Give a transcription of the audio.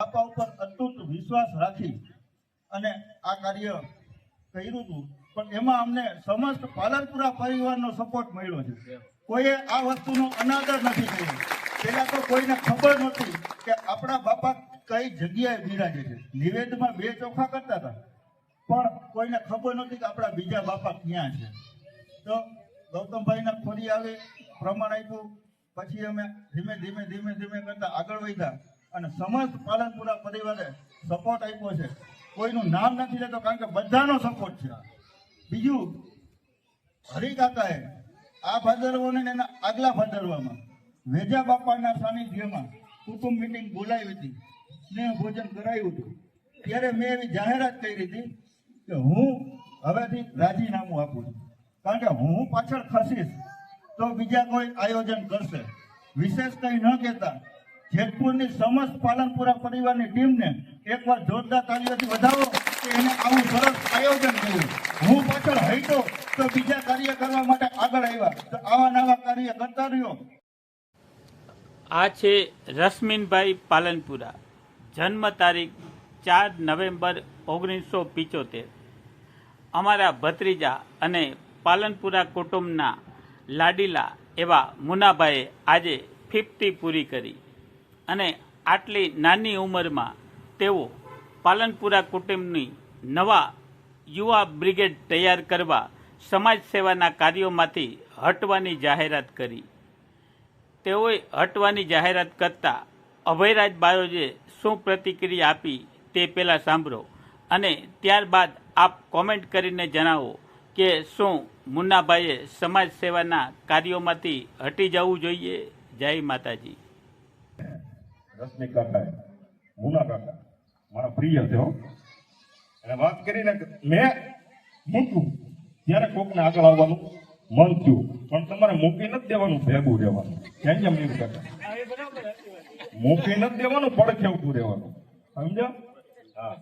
બાપા ઉપર અતૂટ વિશ્વાસ રાખી અને આ કાર્ય કર્યું હતું. પણ એમાં અમને સમસ્ત પાલનપુરા પરિવારનો સપોર્ટ મળ્યો છે. કોઈએ આ વસ્તુનો અનાદર નથી કર્યો. પેલા તો કોઈને ખબર નહોતી કે આપણા બાપા કઈ જગ્યાએ બિરાજે છે. નિવેદમાં બે ચોખા કરતા હતા. પણ કોઈને ખબર નહોતી કે આપણા બીજા બાપા ક્યાં છે. તો ગૌતમભાઈના ખોરી આવે પ્રમાણ આપ્યું. પછી અમે ધીમે ધીમે ધીમે ધીમે કરતા આગળ વધ્યા. અને સમસ્ત પાલનપુરા પરિવારે સપોર્ટ આપ્યો છે. કોઈનું નામ નથી લેતો, કારણ કે બધાનો સપોર્ટ છે બીજું હરિકાકાએ આ ભાદરવોને એના આગલા ભાદરવામાં વેજા બાપાના સાનિધ્યમાં કુટુંબ મિટિંગ બોલાવી હતી સ્નેહ ભોજન કરાયું હતું. ત્યારે મેં એવી જાહેરાત કરી હતી કે હું હવેથી રાજીનામું આપું છું. કારણ કે હું પાછળ ખસીશ તો બીજા કોઈ આયોજન કરશે. વિશેષ કંઈ ન કહેતા જેતપુરની સમસ્ત પાલનપુરા પરિવારની ટીમને એકવાર જોરદાર તાલીઓથી વધાવો કે એને આવું સરસ આયોજન કર્યું. હું પાછળ હઈતો તો બીજા કાર્ય કરવા માટે આગળ આવ્યા. તો આવા નવા કાર્ય કરતા રહ્યો. આ છે રશ્મિનભાઈ પાલનપુરા. જન્મ તારીખ ચાર નવેમ્બર ઓગણીસો પિચોતેર. અમારા ભત્રીજા અને પાલનપુરા કુટુંબના લાડીલા એવા મુનાભાઈએ આજે ફિફ્ટી પૂરી કરી. અને આટલી નાની ઉંમરમાં તેઓ પાલનપુરા કુટુંબની નવા યુવા બ્રિગેડ તૈયાર કરવા સમાજ સેવાના કાર્યોમાંથી હટવાની જાહેરાત કરી. તેઓએ હટવાની જાહેરાત કરતા અભયરાજ બારોજે શું પ્રતિક્રિયા આપી તે પહેલાં સાંભળો અને ત્યારબાદ આપ કોમેન્ટ કરીને જણાવો કે શું મુન્નાભાઈએ સમાજ સેવાના કાર્યોમાંથી હટી જવું જોઈએ? જય માતાજી. રશ્મિ કાકા મુના કાકા મારા પ્રિય છે અને વાત કરીને મેં મૂક્યું ત્યારે કોકને આગળ આવવાનું મન થયું. પણ તમારે મૂકી નથી દેવાનું ભેગું રહેવાનું. કેમ કેમ એવું કાકા? મૂકી નથી દેવાનું પડખે ઉભું રહેવાનું. સમજ્યા? હા.